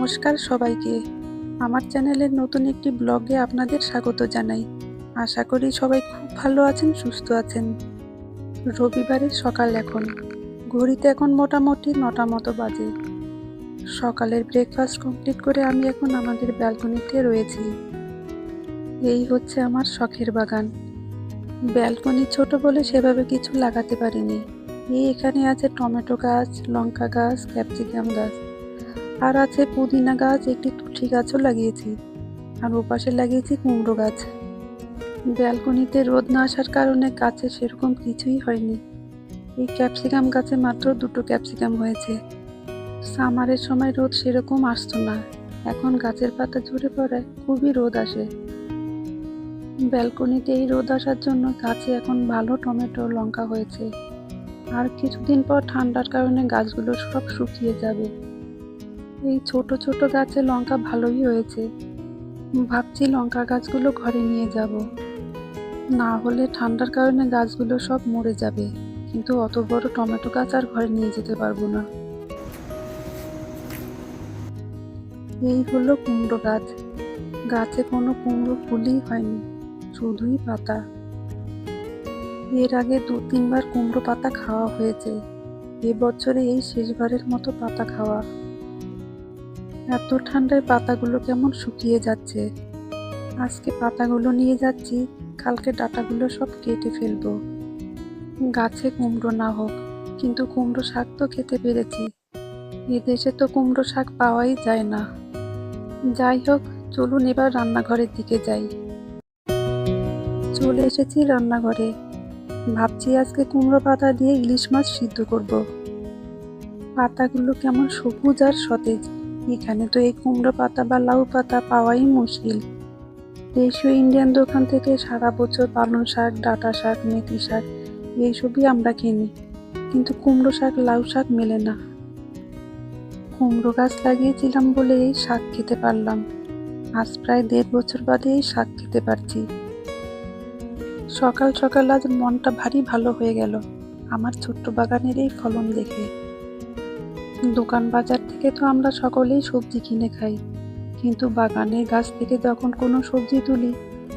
নমস্কার সবাইকে। আমার চ্যানেলের নতুন একটি ব্লগে আপনাদের স্বাগত জানাই। আশা করি সবাই খুব ভালো আছেন, সুস্থ আছেন। রবিবারের সকাল এখন। ঘড়িতে এখন মোটামুটি নটা মতো বাজে। সকালের ব্রেকফাস্ট কমপ্লিট করে আমি এখন আমাদের ব্যালকনিতে রয়েছি। এই হচ্ছে আমার শখের বাগান। ব্যালকনি ছোট বলে সেভাবে কিছু লাগাতে পারিনি। এই এখানে আছে টমেটো গাছ, লঙ্কা গাছ ক্যাপসিকাম গাছ। আর আছে পুদিনা গাছ, একটি তুলসী গাছও লাগিয়েছি। আর ওপাশে লাগিয়েছি কুমড়ো গাছ। ব্যালকনিতে রোদ না আসার কারণে গাছে সেরকম কিছুই হয়নি। এই ক্যাপসিকাম গাছে মাত্র দুটো ক্যাপসিকাম হয়েছে। সামারের সময় রোদ সেরকম আসতো না। এখন গাছের পাতা ঝরে পড়ায় খুবই রোদ আসে। ব্যালকনিতে এই রোদ আসার জন্য গাছে এখন ভালো টমেটো, লঙ্কা হয়েছে। আর কিছুদিন পর ঠান্ডার কারণে গাছগুলো সব শুকিয়ে যাবে। এই ছোট ছোট গাছে লঙ্কা ভালোই হয়েছে। ভাবছি লঙ্কা গাছগুলো ঘরে নিয়ে যাব। না হলে ঠান্ডার কারণে গাছগুলো সব মরে যাবে, কিন্তু অত বড় টমেটো গাছ আর ঘরে নিয়ে যেতে পারব না। এই হলো কুমড়ো গাছ। গাছে কোনো কুমড়ো ফুলই হয়নি, শুধুই পাতা। এর আগে দু তিনবার কুমড়ো পাতা খাওয়া হয়েছে। এবছরে এই শেষবারের মতো পাতা খাওয়া। এত ঠান্ডায় পাতাগুলো কেমন শুকিয়ে যাচ্ছে। আজকে পাতাগুলো নিয়ে যাচ্ছি, কালকে ডাটাগুলো সব কেটে ফেলব। গাছে কুমড়ো না হোক, কিন্তু কুমড়ো শাক তো খেতে পেরেছি। এদেশে তো কুমড়ো শাক পাওয়াই যায় না। যাই হোক, চলুন এবার রান্নাঘরের দিকে যাই। চলে এসেছি রান্নাঘরে। ভাবছি আজকে কুমড়ো পাতা দিয়ে ইলিশ মাছ সিদ্ধ করব। পাতাগুলো কেমন সবুজ আর সতেজ। এখানে তো এই কুমড়ো পাতা বা লাউ পাতা পাওয়াই মুশকিল। দেশীয় ইন্ডিয়ান দোকান থেকে সারা বছর পালং শাক, ডাঁটা শাক, মেথি শাক, এইসবই আমরা কিনি। কিন্তু কুমড়ো শাক, লাউ শাক মেলে না। কুমড়ো গাছ লাগিয়েছিলাম বলে এই শাক খেতে পারলাম। আজ প্রায় দেড় বছর বাদে এই শাক খেতে পারছি। সকাল সকাল আজ মনটা ভারী ভালো হয়ে গেল। আমার ছোট্ট বাগানের এই ফলন দেখে। দোকান বাজার থেকে তো আমরা সকলেই সবজি কিনে খাই। কিন্তু বাগানের গাছ থেকে যখন কোনো সবজি তুলি,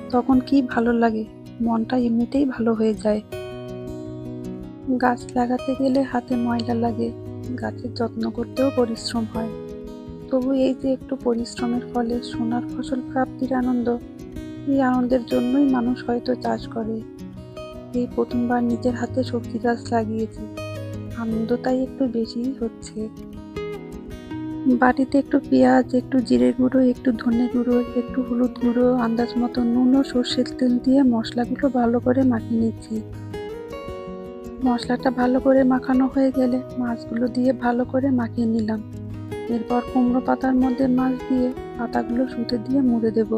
তখন কি ভালো লাগে? মনটা এমনিতেই ভালো হয়ে যায়। গাছ লাগাতে গেলে হাতে ময়লা লাগে, গাছের যত্ন করতেও পরিশ্রম হয়। তবু এই যে একটু পরিশ্রমের ফলে সোনার ফসল প্রাপ্তির আনন্দ, এই আনন্দের জন্যই মানুষ হয়তো চাষ করে। এই প্রথমবার নিজের হাতে সবজি গাছ লাগিয়েছি। আনন্দ তাই একটু বেশিই হচ্ছে। বাটিতে একটু পেঁয়াজ, একটু জিরে গুঁড়ো, একটু ধনে গুঁড়ো, একটু হলুদ গুঁড়ো, আন্দাজ মতো নুন ও সর্ষের তেল দিয়ে মশলাগুলো ভালো করে মাখিয়ে নিচ্ছি। মশলাটা ভালো করে মাখানো হয়ে গেলে মাছগুলো দিয়ে ভালো করে মাখিয়ে নিলাম। এরপর কুমড়ো পাতার মধ্যে মাছ দিয়ে পাতাগুলো সুতে দিয়ে মুড়ে দেব।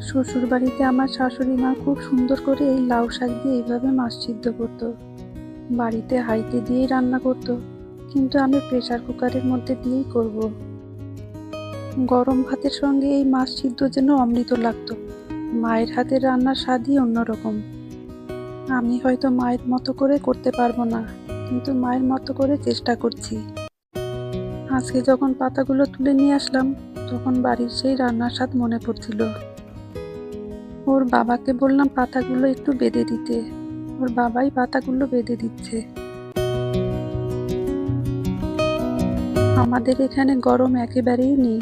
শ্বশুর বাড়িতে আমার শাশুড়ি মা খুব সুন্দর করে এই লাউ শাক দিয়ে এইভাবে মাছ সিদ্ধ করতো। বাড়িতে হাইতে দিয়েই রান্না করতো, কিন্তু আমি প্রেসার কুকারের মধ্যে দিয়েই করব। গরম ভাতের সঙ্গে এই মাছ সিদ্ধ যেন অমৃত লাগতো। মায়ের হাতের রান্নার স্বাদই অন্যরকম। আমি হয়তো মায়ের মতো করে করতে পারব না, কিন্তু মায়ের মতো করে চেষ্টা করছি। আজকে যখন পাতাগুলো তুলে নিয়ে আসলাম, তখন বাড়ির সেই রান্নার স্বাদ মনে পড়ছিল। ওর বাবাকে বললাম পাতাগুলো একটু বেঁধে দিতে। ওর বাবাই পাতাগুলো বেঁধে দিচ্ছে। আমাদের এখানে গরম একেবারেই নেই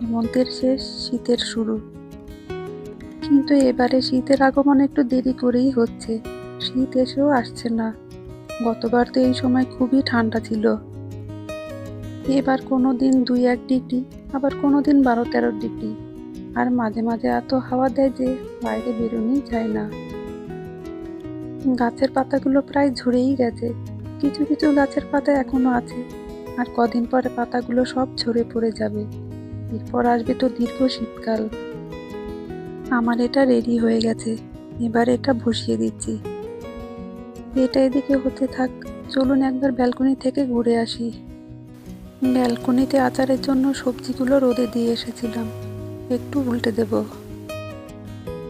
হেমন্তের শেষ শীতের শুরু। কিন্তু এবারে শীতের আগমন একটু দেরি করেই হচ্ছে, শীত এসেও আসছে না। গতবার তো এই সময় খুবই ঠান্ডা ছিল। এবার কোনো দিন দুই এক ডিগ্রি, আবার কোনো দিন বারো তেরো ডিগ্রি। আর মাঝে মাঝে এত হাওয়া দেয় যে বাইরে বেরোনোই যায় না। গাছের পাতাগুলো প্রায় ঝরেই গেছে। কিছু কিছু গাছের পাতা এখনও আছে। আর কদিন পরে পাতাগুলো সব ঝরে পড়ে যাবে। এরপর আসবে তো দীর্ঘ শীতকাল। আমার এটা রেডি হয়ে গেছে। এবার এটা বসিয়ে দিচ্ছি। এটা এদিকে হতে থাক। চলুন একবার ব্যালকনি থেকে ঘুরে আসি। ব্যালকনিতে আচারের জন্য সবজিগুলো রোদে দিয়ে এসেছিলাম। একটু উল্টে দেব।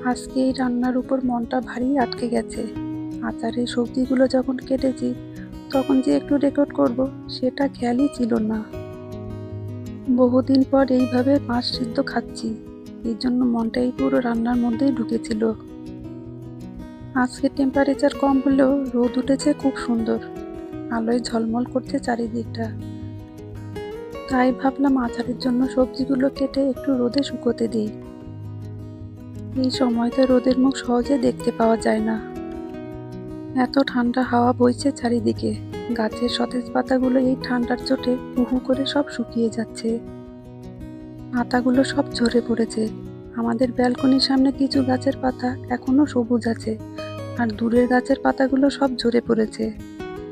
আজকে এই রান্নার উপর মনটা ভারী আটকে গেছে। আচারের সবজিগুলো যখন কেটেছি, তখন যে একটু রেকর্ড করব, সেটা খেয়ালই ছিল না। বহুদিন পর এইভাবে মাছ সিদ্ধ খাচ্ছি এই জন্য মনটাই পুরো রান্নার মধ্যেই ঢুকেছিল। আজকে টেম্পারেচার কম হলেও রোদ উঠেছে খুব সুন্দর, আলোয় ঝলমল করছে চারিদিকটা। তাই ভাবলাম আচারের জন্য সবজিগুলো কেটে একটু রোদে শুকোতে দিই। এই সময়তে রোদের মুখ সহজে দেখতে পাওয়া যায় না। এত ঠান্ডা হাওয়া বইছে চারিদিকে। গাছের সতেজ পাতাগুলো এই ঠান্ডার চোটে উহু করে সব শুকিয়ে যাচ্ছে। পাতাগুলো সব ঝরে পড়েছে। আমাদের ব্যালকনির সামনে কিছু গাছের পাতা এখনও সবুজ আছে আর দূরের গাছের পাতাগুলো সব ঝরে পড়েছে।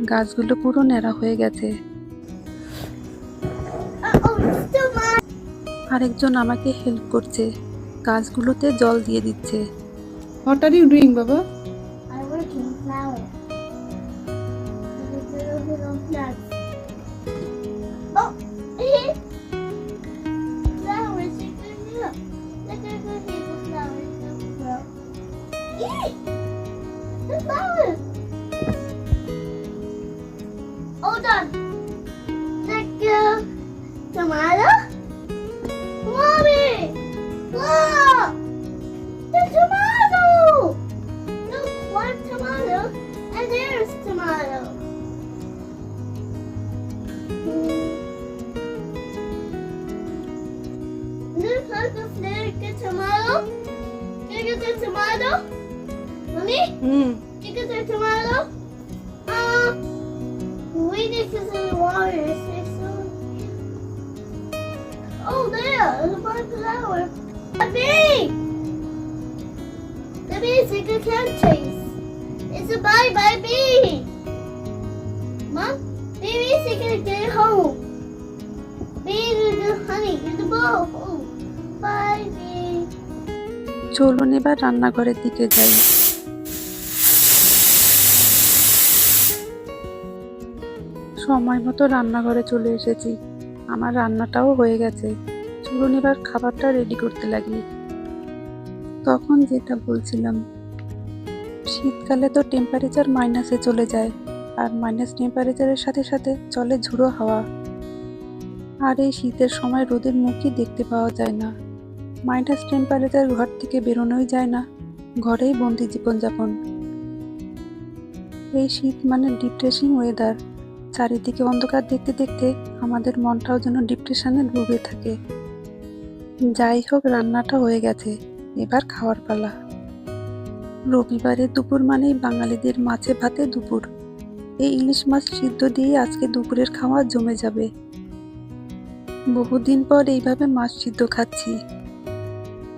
গাছগুলো পুরো ন্যাড়া হয়ে গেছে. আরেকজন আমাকে হেল্প করছে। গাছগুলোতে জল দিয়ে দিচ্ছে। What are you doing, Baba? tomorrow? Mommy? Hmm. Chickens are tomorrow? Uh, wait, this is in the water. It's. Oh, there! The black flower. Mommy! That means like a cat chase. It's a bye-bye bee! Mom, maybe it's gonna get home. Maybe the honey in the bowl. Oh, bye, bee. চলুন এবার রান্নাঘরের দিকে যাই। সময় মতো রান্নাঘরে চলে এসেছি। আমার রান্নাটাও হয়ে গেছে। চলুন এবার খাবারটা রেডি করতে লাগি। তখন যেটা বলছিলাম, শীতকালে তো টেম্পারেচার মাইনাসে চলে যায়, আর মাইনাস টেম্পারেচারের সাথে সাথে চলে ঝুড়ো হাওয়া। আর এই শীতের সময় রোদের মুখই দেখতে পাওয়া যায় না। মাইনাস টেম্পারেচার ঘর থেকে বেরোনোই যায় না। ঘরেই বন্দি জীবনযাপন। এই শীত মানে ডিপ্রেসিং ওয়েদার চারিদিকে অন্ধকার দেখতে দেখতে আমাদের মনটাও যেন ডিপ্রেশনে ডুবে থাকে। যাই হোক, রান্নাটা হয়ে গেছে। এবার খাওয়ার পালা। রবিবারের দুপুর মানেই বাঙালিদের মাছে ভাতে দুপুর। এই ইলিশ মাছ সিদ্ধ দিয়ে আজকে দুপুরের খাওয়া জমে যাবে। বহুদিন পর এইভাবে মাছ সিদ্ধ খাচ্ছি।